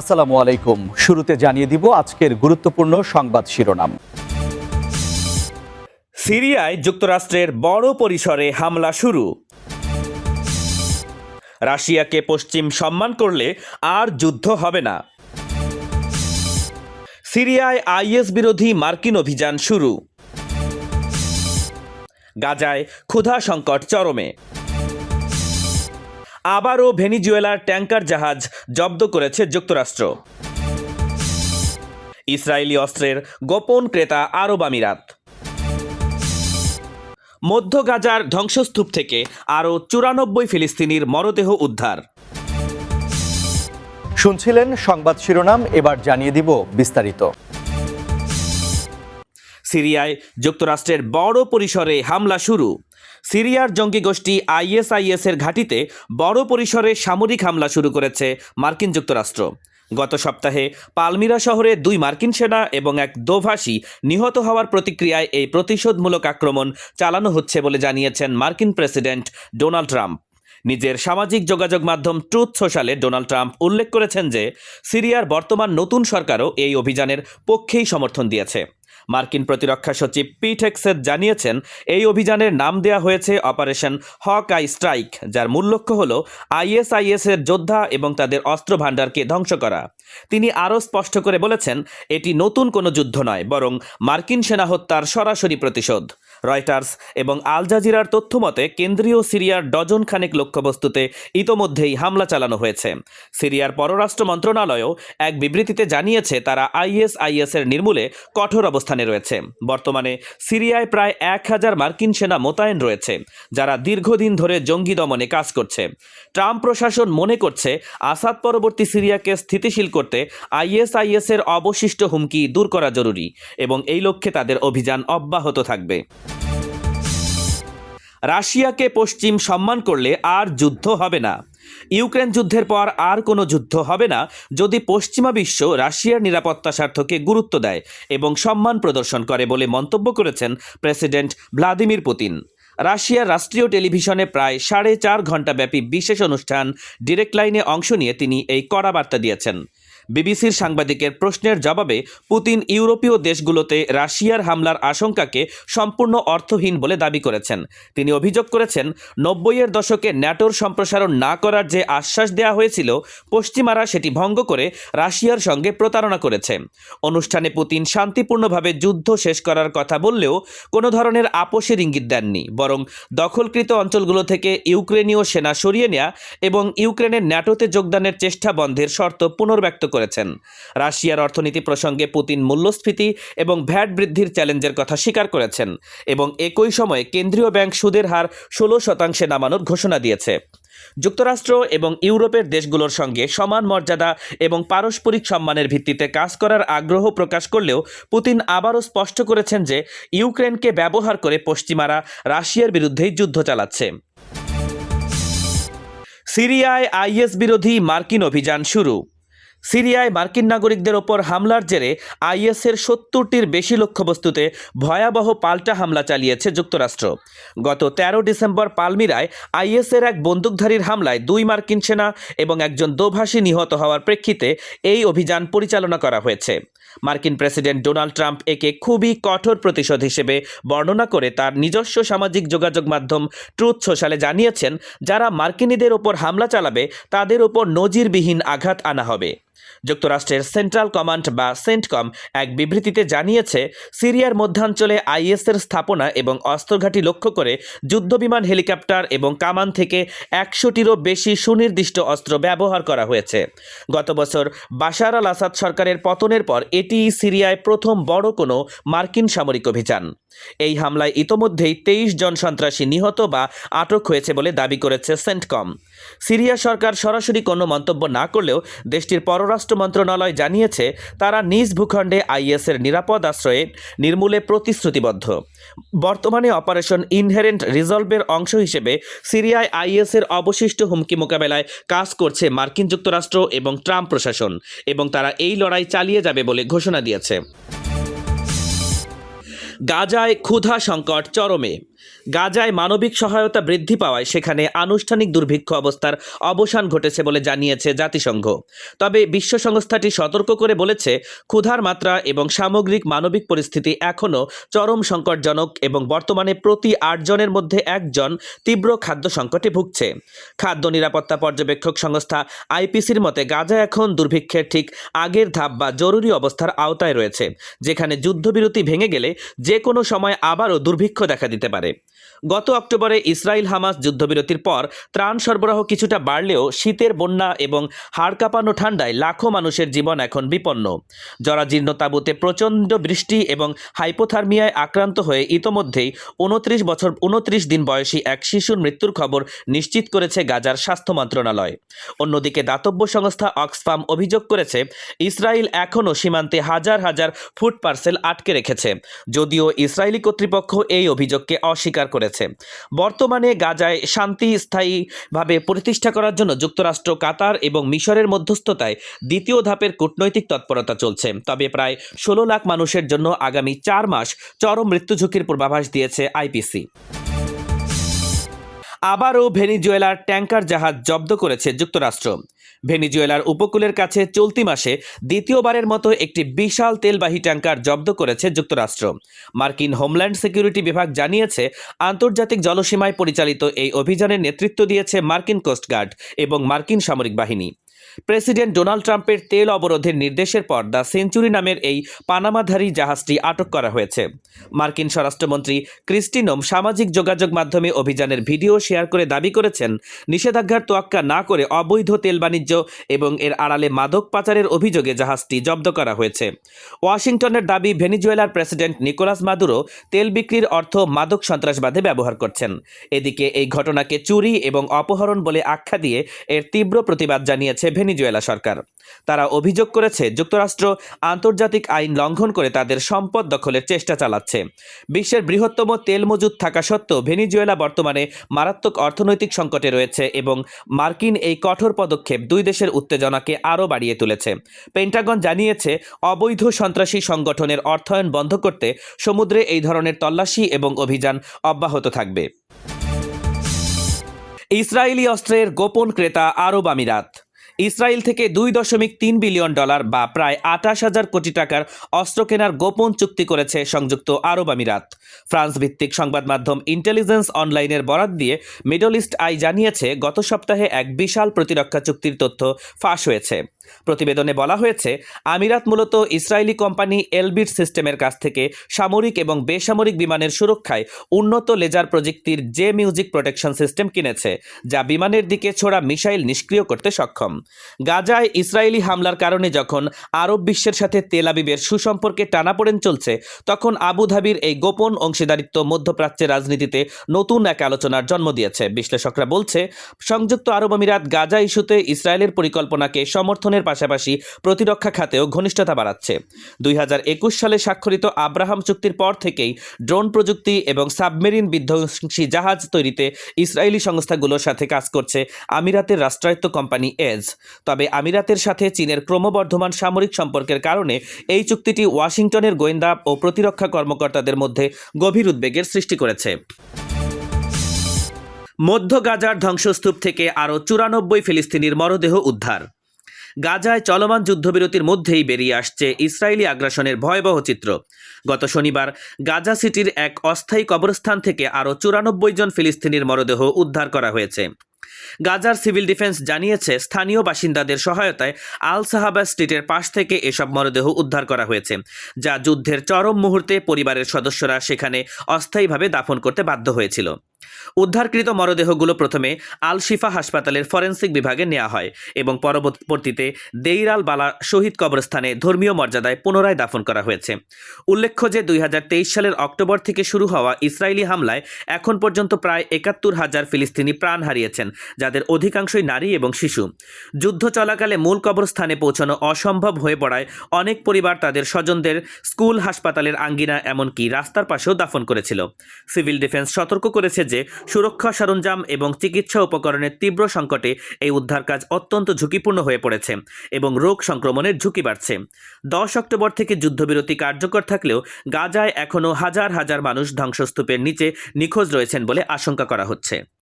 আসসালামু আলাইকুম। শুরুতে জানিয়ে দিব আজকের গুরুত্বপূর্ণ সংবাদ শিরোনাম। সিরিয়ায় যুক্তরাষ্ট্রের বড় পরিসরে হামলা শুরু। রাশিয়াকে পশ্চিম সম্মান করলে আর যুদ্ধ হবে না। সিরিয়ায় আইএস বিরোধী মার্কিন অভিযান শুরু। গাজায় ক্ষুধা সংকট চরমে। আবারও ভেনিজুয়েলার ট্যাঙ্কার জাহাজ জব্দ করেছে যুক্তরাষ্ট্র। ইসরায়েলি অস্ত্রের গোপন ক্রেতা আরব আমিরাত। মধ্য গাজার ধ্বংসস্তূপ থেকে আরও চুরানব্বই ফিলিস্তিনির মরদেহ উদ্ধার। শুনছিলেন সংবাদ শিরোনাম এবার জানিয়ে দিব বিস্তারিত। সিরিয়ায় যুক্তরাষ্ট্রের বড় পরিসরে হামলা শুরু। সিরিয়ার জঙ্গি গোষ্ঠী আইএসআইএস এর ঘাঁটিতে বড় পরিসরে সামরিক হামলা শুরু করেছে মার্কিন যুক্তরাষ্ট্র। গত সপ্তাহে পালমিরা শহরে দুই মার্কিন সেনা এবং এক দোভাষী নিহত হওয়ার প্রতিক্রিয়ায় এই প্রতিশোধমূলক আক্রমণ চালানো হচ্ছে বলে জানিয়েছেন মার্কিন প্রেসিডেন্ট ডোনাল্ড ট্রাম্প। নিজের সামাজিক যোগাযোগ মাধ্যম ট্রুথ সোশ্যালে ডোনাল্ড ট্রাম্প উল্লেখ করেছেন যে, সিরিয়ার বর্তমান নতুন সরকারও এই অভিযানের পক্ষেই সমর্থন দিয়েছে। মার্কিন প্রতিরক্ষা সচিব পিটেক্সেদ জানিয়েছেন, এই অভিযানের নাম দেয়া হয়েছে অপারেশন হক আই স্ট্রাইক, যার মূল লক্ষ্য হল আইএসআইএস এর যোদ্ধা এবং তাদের অস্ত্র ভাণ্ডারকে ধ্বংস করা। তিনি আরও স্পষ্ট করে বলেছেন, এটি নতুন কোনো যুদ্ধ নয়, বরং মার্কিন সেনা হত্যার সরাসরি প্রতিশোধ। রয়টার্স এবং আল জাজিরার তথ্য মতে কেন্দ্রীয় সিরিয়ার ডজন খানেক লক্ষ্যবস্তুতে ইতোমধ্যেই হামলা চালানো হয়েছে। সিরিয়ার পররাষ্ট্র মন্ত্রণালয়ও এক বিবৃতিতে জানিয়েছে, তারা আইএসআইএস এর নির্মূলে কঠোর অবস্থানে রয়েছে। বর্তমানে সিরিয়ায় প্রায় এক হাজার মার্কিন সেনা মোতায়েন রয়েছে, যারা দীর্ঘদিন ধরে জঙ্গি দমনে কাজ করছে। ট্রাম্প প্রশাসন মনে করছে, আসাদ পরবর্তী সিরিয়াকে স্থিতিশীল করতে আইএসআইএস এর অবশিষ্ট হুমকি দূর করা জরুরি এবং এই লক্ষ্যে তাদের অভিযান অব্যাহত থাকবে। রাশিয়াকে পশ্চিম সম্মান করলে আর যুদ্ধ হবে না। ইউক্রেন যুদ্ধের পর আর কোনো যুদ্ধ হবে না, যদি পশ্চিমা বিশ্ব রাশিয়ার নিরাপত্তা স্বার্থকে গুরুত্ব দেয় এবং সম্মান প্রদর্শন করে বলে মন্তব্য করেছেন প্রেসিডেন্ট ভ্লাদিমির পুতিন। রাশিয়ার রাষ্ট্রীয় টেলিভিশনে প্রায় সাড়ে চার ঘণ্টাব্যাপী বিশেষ অনুষ্ঠান ডিরেক্ট লাইনে অংশ নিয়ে তিনি এই কড়া বার্তা দিয়েছেন। বিবিসির সাংবাদিকের প্রশ্নের জবাবে পুতিন ইউরোপীয় দেশগুলোতে রাশিয়ার হামলার আশঙ্কাকে সম্পূর্ণ অর্থহীন বলে দাবি করেছেন। তিনি অভিযোগ করেছেন, নব্বইয়ের দশকে ন্যাটোর সম্প্রসারণ না করার যে আশ্বাস দেওয়া হয়েছিল, পশ্চিমারা সেটি ভঙ্গ করে রাশিয়ার সঙ্গে প্রতারণা করেছে। অনুষ্ঠানে পুতিন শান্তিপূর্ণভাবে যুদ্ধ শেষ করার কথা বললেও কোনো ধরনের আপোষের ইঙ্গিত দেননি, বরং দখলকৃত অঞ্চলগুলো থেকে ইউক্রেনীয় সেনা সরিয়ে নেওয়া এবং ইউক্রেনের ন্যাটোতে যোগদানের চেষ্টা বন্ধের শর্ত পুনর্ব্যক্ত করেছেন। রাশিয়ার অর্থনীতি প্রসঙ্গে পুতিন মূল্যস্ফীতি এবং ভ্যাট বৃদ্ধির চ্যালেঞ্জের কথা স্বীকার করেছেন এবং একই সময়ে কেন্দ্রীয় ব্যাংক সুদের হার ষোলো শতাংশে নামানোর ঘোষণা দিয়েছে। যুক্তরাষ্ট্র এবং ইউরোপের দেশগুলোর সঙ্গে সমান মর্যাদা এবং পারস্পরিক সম্মানের ভিত্তিতে কাজ করার আগ্রহ প্রকাশ করলেও পুতিন আবারও স্পষ্ট করেছেন যে ইউক্রেনকে ব্যবহার করে পশ্চিমারা রাশিয়ার বিরুদ্ধেই যুদ্ধ চালাচ্ছে। সিরিয়ায় আইএস বিরোধী মার্কিন অভিযান শুরু। সিরিয়ায় মার্কিন নাগরিকদের ওপর হামলার জেরে আইএসের সত্তরটির বেশি লক্ষ্যবস্তুতে ভয়াবহ পাল্টা হামলা চালিয়েছে যুক্তরাষ্ট্র। গত তেরো ডিসেম্বর পালমিরায় আইএসের এক বন্দুকধারীর হামলায় দুই মার্কিন সেনা এবং একজন দোভাষী নিহত হওয়ার প্রেক্ষিতে এই অভিযান পরিচালনা করা হয়েছে। মার্কিন প্রেসিডেন্ট ডোনাল্ড ট্রাম্প একে খুবই কঠোর প্রতিশোধ হিসেবে বর্ণনা করে তার নিজস্ব সামাজিক যোগাযোগ মাধ্যম ট্রুথ সোশ্যালে জানিয়েছেন, যারা মার্কিনীদের ওপর হামলা চালাবে, তাদের ওপর নজিরবিহীন আঘাত আনা হবে। যুক্তরাষ্ট্রের সেন্ট্রাল কমান্ড বা সেন্টকম এক বিবৃতিতে জানিয়েছে, সিরিয়ার মধ্যাঞ্চলে আইএসের স্থাপনা এবং অস্ত্রঘাঁটি লক্ষ্য করে যুদ্ধবিমান, হেলিকপ্টার এবং কামান থেকে একশোটিরও বেশি সুনির্দিষ্ট অস্ত্র ব্যবহার করা হয়েছে। গত বছর বাশার আল আসাদ সরকারের পতনের পর এটি সিরিয়ায় প্রথম বড় কোনো মার্কিন সামরিক অভিযান। এই হামলায় ইতোমধ্যেই তেইশ জন সন্ত্রাসী নিহত বা আটক হয়েছে বলে দাবি করেছে সেন্টকম। সিরিয়া সরকার সরাসরি কোনো মন্তব্য না করলেও দেশটির পররাষ্ট্র মন্ত্রণালয় জানিয়েছে, তারা নিজ ভূখণ্ডে আইএসের নিরাপদ আশ্রয়ে নির্মূলে প্রতিশ্রুতিবদ্ধ। বর্তমানে অপারেশন ইনহেরেন্ট রিজলভের অংশ হিসেবে সিরিয়ায় আইএসের অবশিষ্ট হুমকি মোকাবেলায় কাজ করছে মার্কিন যুক্তরাষ্ট্র এবং ট্রাম্প প্রশাসন এবং তারা এই লড়াই চালিয়ে যাবে বলে ঘোষণা দিয়েছে। গাজায় ক্ষুধা সংকট চরমে। গাজায় মানবিক সহায়তা বৃদ্ধি পাওয়ায় সেখানে আনুষ্ঠানিক দুর্ভিক্ষ অবস্থার অবসান ঘটেছে বলে জানিয়েছে জাতিসংঘ। তবে বিশ্ব সংস্থাটি সতর্ক করে বলেছে, ক্ষুধার মাত্রা এবং সামগ্রিক মানবিক পরিস্থিতি এখনও চরম সংকটজনক এবং বর্তমানে প্রতি আটজনের মধ্যে একজন তীব্র খাদ্য সংকটে ভুগছে। খাদ্য নিরাপত্তা পর্যবেক্ষক সংস্থা আইপিসির মতে, গাজা এখন দুর্ভিক্ষের ঠিক আগের ধাপ বা জরুরি অবস্থার আওতায় রয়েছে, যেখানে যুদ্ধবিরতি ভেঙে গেলে যে কোনো সময় আবারও দুর্ভিক্ষ দেখা দিতে পারে। গত অক্টোবরে ইসরায়েল হামাস যুদ্ধবিরতির পর ত্রাণ সরবরাহ কিছুটা বাড়লেও শীতের বন্যা এবং হাড় কাঁপানো ঠান্ডায় লাখো মানুষের জীবন এখন বিপন্ন। জরাজীর্ণ তাঁবুতে প্রচণ্ড বৃষ্টি এবং হাইপোথার্মিয়ায় আক্রান্ত হয়ে ইতোমধ্যেই উনত্রিশ বছর, উনত্রিশ দিন বয়সী এক শিশুর মৃত্যুর খবর নিশ্চিত করেছে গাজার স্বাস্থ্য মন্ত্রণালয়। অন্যদিকে দাতব্য সংস্থা অক্সফাম অভিযোগ করেছে, ইসরায়েল এখনও সীমান্তে হাজার হাজার ফুড পার্সেল আটকে রেখেছে। যদিও ইসরায়েলি কর্তৃপক্ষ এই অভিযোগকে অস্বীকার করেছে। বর্তমানে গাজায় শান্তি স্থায়ীভাবে প্রতিষ্ঠা করার জন্য যুক্তরাষ্ট্র, কাতার এবং মিশরের মধ্যস্থতায় দ্বিতীয় ধাপের কূটনৈতিক তৎপরতা চলছে। তবে প্রায় ষোলো লাখ মানুষের জন্য আগামী চার মাস চরম মৃত্যু ঝুঁকির পূর্বাভাস দিয়েছে আইপিসি। আবারও ভেনিজুয়েলার ট্যাঙ্কার জাহাজ জব্দ করেছে যুক্তরাষ্ট্র। ভেনিজুয়েলার উপকূলের কাছে চলতি মাসে দ্বিতীয়বারের মতো একটি বিশাল তেলবাহী ট্যাঙ্কার জব্দ করেছে যুক্তরাষ্ট্র। মার্কিন হোমল্যান্ড সিকিউরিটি বিভাগ জানিয়েছে, আন্তর্জাতিক জলসীমায় পরিচালিত এই অভিযানের নেতৃত্ব দিয়েছে মার্কিন কোস্টগার্ড এবং মার্কিন সামরিক বাহিনী। প্রেসিডেন্ট ডোনাল্ড ট্রাম্পের তেল অবরোধের নির্দেশের পর দ্য সেঞ্চুরি নামের এই পানামাধারী জাহাজটি আটক করা হয়েছে। মার্কিন স্বরাষ্ট্রমন্ত্রী ক্রিস্টিনোম সামাজিক যোগাযোগ মাধ্যমে অভিযানের ভিডিও শেয়ার করে দাবি করেছেন, নিষেধাজ্ঞার তোয়াক্কা না করে অবৈধ তেল বাণিজ্য এবং এর আড়ালে মাদক পাচারের অভিযোগে জাহাজটি জব্দ করা হয়েছে। ওয়াশিংটনের দাবি ভেনিজুয়েলার প্রেসিডেন্ট নিকোলাস মাদুরো তেল বিক্রির অর্থ মাদক সন্ত্রাসবাদে ব্যবহার করছেন। এদিকে এই ঘটনাকে চুরি এবং অপহরণ বলে আখ্যা দিয়ে এর তীব্র প্রতিবাদ জানিয়েছে ভেনিজুয়েলা সরকার। তারা অভিযোগ করেছে, যুক্তরাষ্ট্র আন্তর্জাতিক আইন লঙ্ঘন করে তাদের সম্পদ দখলের চেষ্টা চালাচ্ছে। বিশ্বের বৃহত্তম তেল মজুদ থাকা সত্ত্বেও ভেনিজুয়েলা বর্তমানে মারাত্মক অর্থনৈতিক সংকটে রয়েছে এবং মার্কিন এই কঠোর পদক্ষেপ দুই দেশের উত্তেজনাকে আরও বাড়িয়ে তুলেছে। পেন্টাগন জানিয়েছে, অবৈধ সন্ত্রাসী সংগঠনের অর্থায়ন বন্ধ করতে সমুদ্রে এই ধরনের তল্লাশি এবং অভিযান অব্যাহত থাকবে। ইসরায়েলি অস্ত্রের গোপন ক্রেতা আরব আমিরাত। ইসরায়েল থেকে দুই দশমিক তিন বিলিয়ন ডলার বা প্রায় আঠাশ হাজার কোটি টাকার অস্ত্র কেনার গোপন চুক্তি করেছে সংযুক্ত আরব আমিরাত। ফ্রান্স ভিত্তিক সংবাদ মাধ্যম ইন্টেলিজেন্স অনলাইনের বরাদ দিয়ে মিডল ইস্ট আই জানিয়েছে, গত সপ্তাহে এক বিশাল প্রতিরক্ষা চুক্তির তথ্য ফাঁস হয়েছে। প্রতিবেদনে বলা হয়েছে, আমিরাত মূলত ইসরায়েলি কোম্পানি এলবিট সিস্টেমের কাছ থেকে সামরিক এবং বেসামরিক বিমানের সুরক্ষায় উন্নত লেজার প্রযুক্তির জে মিউজিক প্রোটেকশন সিস্টেম কিনেছে, যা বিমানের দিকে ছোড়া মিসাইল নিষ্ক্রিয় করতে সক্ষম। গাজায় ইসরায়েলি হামলার কারণে যখন আরব বিশ্বের সাথে তেল আবিবের সুসম্পর্কে টানাপোড়েন চলছে, তখন আবুধাবির এই গোপন অংশীদারিত্ব মধ্যপ্রাচ্যের রাজনীতিতে নতুন এক আলোচনার জন্ম দিয়েছে। বিশ্লেষকরা বলছে, সংযুক্ত আরব আমিরাত গাজা ইস্যুতে ইসরায়েলের পরিকল্পনাকে সমর্থনের পাশাপাশি প্রতিরক্ষা খাতেও ঘনিষ্ঠতা বাড়াচ্ছে। দুই হাজার একুশ সালে স্বাক্ষরিত আব্রাহাম চুক্তির পর থেকেই ড্রোন প্রযুক্তি এবং সাবমেরিন বিধ্বংসী জাহাজ তৈরিতে ইসরায়েলি সংস্থাগুলোর সাথে কাজ করছে আমিরাতের রাষ্ট্রায়ত্ত কোম্পানি এজ। তবে আমিরাতের সাথে চীনের ক্রমবর্ধমান সামরিক সম্পর্কের কারণে এই চুক্তিটি ওয়াশিংটনের গোয়েন্দা ও প্রতিরক্ষা কর্মকর্তাদের মধ্যে গভীর উদ্বেগের সৃষ্টি করেছে। মধ্য গাজার ধ্বংসস্তূপ থেকে আরও চুরানব্বই ফিলিস্তিনির মরদেহ উদ্ধার। গাজায় চলমান যুদ্ধবিরতির মধ্যেই বেরিয়ে আসছে ইসরায়েলি আগ্রাসনের ভয়াবহ চিত্র। গত শনিবার গাজা সিটির এক অস্থায়ী কবরস্থান থেকে আরও চুরানব্বই জন ফিলিস্তিনির মরদেহ উদ্ধার করা হয়েছে। গাজার সিভিল ডিফেন্স জানিয়েছে, স্থানীয় বাসিন্দাদের সহায়তায় আল সাহাবা স্ট্রিটের পাশ থেকে এসব মরদেহ উদ্ধার করা হয়েছে, যা যুদ্ধের চরম মুহূর্তে পরিবারের সদস্যরা সেখানে অস্থায়ীভাবে দাফন করতে বাধ্য হয়েছিল। উদ্ধারকৃত মরদেহগুলো প্রথমে আল শিফা হাসপাতালের ফরেন্সিক বিভাগে নেওয়া হয় এবং পরবর্তীতে দেইরাল বালা শহীদ কবরস্থানে ধর্মীয় মর্যাদায় পুনরায় দাফন করা হয়েছে। উল্লেখ্য যে দুই হাজার তেইশ সালের অক্টোবর থেকে শুরু হওয়া ইসরায়েলি হামলায় এখন পর্যন্ত প্রায় একাত্তর হাজার ফিলিস্তিনি প্রাণ হারিয়েছেন, যাদের অধিকাংশই নারী এবং শিশু। যুদ্ধ চলাকালে মূল কবরস্থানে পৌঁছানো অসম্ভব হয়ে পড়ায় অনেক পরিবার তাদের স্বজনদের স্কুল, হাসপাতালের আঙ্গিনা, এমনকি রাস্তার পাশেও দাফন করেছিল। সিভিল ডিফেন্স সতর্ক করেছে যে সুরক্ষা সরঞ্জাম এবং চিকিৎসা উপকরণের তীব্র সংকটে এই উদ্ধার কাজ অত্যন্ত ঝুঁকিপূর্ণ হয়ে পড়েছে এবং রোগ সংক্রমণের ঝুঁকি বাড়ছে। দশ অক্টোবর থেকে যুদ্ধবিরতি কার্যকর থাকলেও গাজায় এখনও হাজার হাজার মানুষ ধ্বংসস্তূপের নিচে নিখোঁজ রয়েছেন বলে আশঙ্কা করা হচ্ছে।